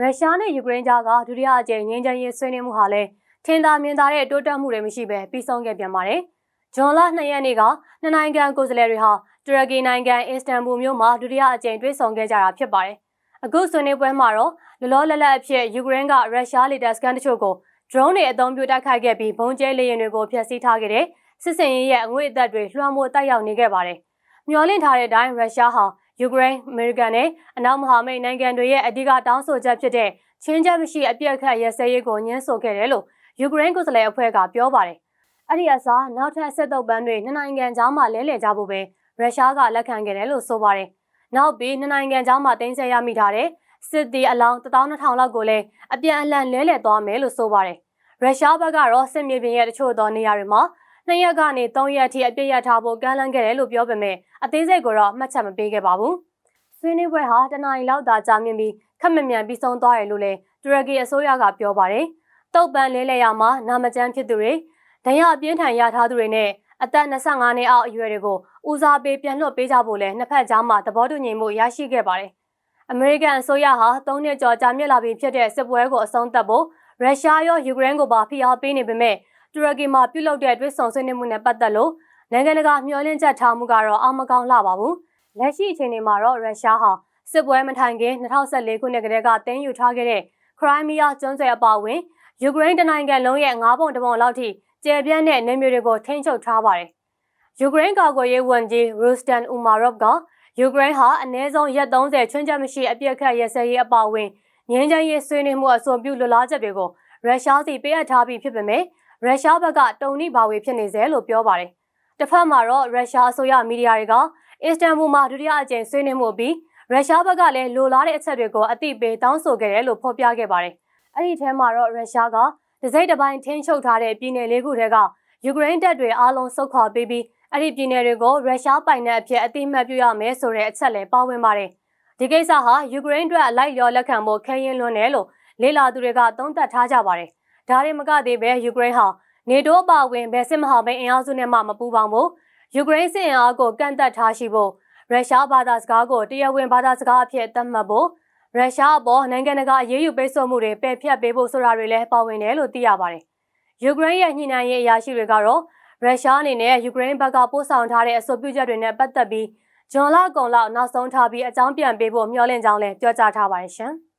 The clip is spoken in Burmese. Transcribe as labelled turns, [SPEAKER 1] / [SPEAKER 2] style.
[SPEAKER 1] ရုရှားနဲ့ယူကရိန်းကြားကဒုတိယအကြိမ်ငြိမ်းချမ်းရေးဆွေးနွေးမှုဟာလည်းထင်သာမြင်သာတဲ့တိုးတက်မှုတွေမရှိဘဲပြီးဆုံးခဲ့ပြန်ပါတယ်။ဂျွန်လ2ရက်နေ့ကနှစ်နိုင်ငံကိုယ်စားလှယ်တွေဟာတူရကီနိုင်ငံအစ္စတန်ဘူမြို့မှာဒုတိယအကြိမ်တွေ့ဆုံခဲ့ကြတာဖြစ်ပါတယ်။အခုဆွေးနွေးပွဲမှာတော့လောလောလတ်လတ်အဖြစ်ယူကရိန်းကရုရှားလေတပ်စခန်းတချို့ကို drone တွေအသုံးပြုတိုက်ခိုက်ခဲ့ပြီးဘုံကျဲလေယာဉ်တွေကိုဖျက်ဆီးထားခဲ့တဲ့စစ်စင်ရေးရဲ့အငွေ့အသက်တွေလွှမ်းမိုးတိုက်ရောက်နေခဲ့ပါတယ်။မျှော်လင့်ထားတဲ့အတိုင်းရုရှားဟာ ယူကရိန်းအမေရိကန်နဲ့အနောက်မဟာမိတ်နိုင်ငံတွေရဲ့အဓိကတောင်းဆိုချက်ဖြစ်တဲ့ချင်းချက်မရှိအပြက်ခတ်ရဲစဲရေးကိုညှင်းဆိုခဲ့တယ်လို့ယူကရိန်းကိုယ်စားလှယ်အဖွဲ့ကပြောပါတယ်။အဲ့ဒီအစားနောက်ထပ်စစ်တုပ်ပန်းတွေနှစ်နိုင်ငံကြားမှာလဲလှယ်ကြဖို့ပဲရုရှားကလက်ခံခဲ့တယ်လို့ဆိုပါတယ်။နောက်ပြီးနှစ်နိုင်ငံကြားမှာတင်းကျပ်ရမိထားတဲ့စစ်သည်အလောင်း12000လောက်ကိုလည်းအပြန်အလှန်လဲလှယ်သွားမယ်လို့ဆိုပါတယ်။ရုရှားဘက်ကတော့စစ်မြေပြင်ရဲ့တချို့သောနေရာတွေမှာ နှစ်ရက်ကနေ၃ရက်ထိအပြည့်ရထားဖို့ကမ်းလှမ်းခဲ့တယ်လို့ပြောပေမဲ့အသေးစိတ်ကိုတော့မှတ်ချက်မပေးခဲ့ပါဘူး။ဆွေးနွေးပွဲဟာတနင်္လာရီလောက်သာကြာမြင့်ပြီးခက်မမြန်ပြီးဆုံးသွားတယ်လို့လည်းတူရကီအစိုးရကပြောပါတယ်။တုတ်ပန်လဲလဲရမှာနာမကျန်းဖြစ်သူတွေဒဏ်ရာအပြင်းထန်ရထားသူတွေနဲ့အသက်25နှစ်အောက်အရွယ်တွေကိုဦးစားပေးပြန်လွှတ်ပေးကြဖို့လဲနှစ်ဖက်ကြားမှာသဘောတူညီမှုရရှိခဲ့ပါတယ်။အမေရိကန်အစိုးရဟာ၃နှစ်ကျော်ကြာမြင့်လာပြီဖြစ်တဲ့စစ်ပွဲကိုအဆုံးသတ်ဖို့ရုရှားရောယူကရိန်းကိုပါဖိအားပေးနေပေမဲ့ တူရကီမှာပြုလုပ်တဲ့တွဲဆောင်ဆွေးနွေးမှုနဲ့ပတ်သက်လို့နိုင်ငံတကာမျှော်လင့်ချက်ထားမှုကတော့အမကောင်းလှပါဘူး။လက်ရှိအချိန်မှာတော့ရုရှားဟာစစ်ပွဲမထိုင်ခင်2014ခုနှစ်ကတည်းကတင်းယူထားခဲ့တဲ့ခရိုင်းမီးယားကျွန်းဆွယ်အပါအဝင်ယူကရိန်းတနိုင်ငံလုံးရဲ့၅ပုံတပုံလောက်ထိကျယ်ပြန့်တဲ့နေမျိုးတွေကိုထိန်းချုပ်ထားပါတယ်။ယူကရိန်းကာကွယ်ရေးဝန်ကြီးရူစတန်အူမာရော့ကယူကရိန်းဟာအနည်းဆုံးရက်30ချွင်းချက်မရှိအပြစ်ခတ်ရစဲရေးအပါအဝင်ငြိမ်းချမ်းရေးဆွေးနွေးမှုအဆိုပြုလွှလားချက်တွေကိုရုရှားစီပေးအပ်ထားပြီးဖြစ်ပေမဲ့ ရုရှားဘက်ကတုံ့နှိဘာဝေဖြစ်နေစေလို့ပြောပါတယ်။တစ်ဖက်မှာတော့ရုရှားအစိုးရမီဒီယာတွေကအစ္စတန်ဘူမှာဒုတိယအကြိမ်ဆွေးနွေးမှုပြီးရုရှားဘက်ကလည်းလိုလားတဲ့အချက်တွေကိုအသိပေးတောင်းဆိုခဲ့တယ်လို့ဖော်ပြခဲ့ပါတယ်။အဲ့ဒီထဲမှာတော့ရုရှားကဒစိမ့်တစ်ပိုင်းထင်းချုပ်ထားတဲ့ပြည်နယ်လေးခုထဲကယူကရိန်းတပ်တွေအားလုံးဆုတ်ခွာပေးပြီးအဲ့ဒီပြည်နယ်တွေကိုရုရှားပိုင်တဲ့အဖြစ်အသိမှတ်ပြုရမယ်ဆိုတဲ့အချက်လည်းပါဝင်ပါတယ်။ဒီကိစ္စဟာယူကရိန်းအတွက်အလိုက်ရောလက်ခံဖို့ခဲရင်လွန်းတယ်လို့လေလာသူတွေကသုံးသပ်ထားကြပါတယ်။ ဒါရင်မကသေးပဲယူကရိန်းဟာနေတိုးအပါဝင်ဘယ်စစ်မဟာမိတ်အင်အားစုနဲ့မှမပူးပေါင်းဖို့ယူကရိန်းစစ်အင်အားကိုကန့်သက်ထားရှိဖို့ရုရှားဘာသာစကားကိုတရားဝင်ဘာသာစကားအဖြစ်သတ်မှတ်ဖို့ရုရှားအပေါ်နိုင်ငံတကာအရေးယူပိတ်ဆို့မှုတွေပယ်ဖျက်ပေးဖို့ဆိုတာတွေလည်းပါဝင်တယ်လို့သိရပါတယ်။ယူကရိန်းရဲ့ညှိနှိုင်းရေးအရာရှိတွေကတော့ရုရှားအနေနဲ့ယူကရိန်းဘက်ကပို့ဆောင်ထားတဲ့အဆိုပြုချက်တွေနဲ့ပတ်သက်ပြီးဂျွန်လကုံလောက်နောက်ဆုံးထားပြီးအကြောင်းပြန်ပေးဖို့မျှော်လင့်ကြောင်းလည်းပြောကြားထားပါတယ်ရှင်။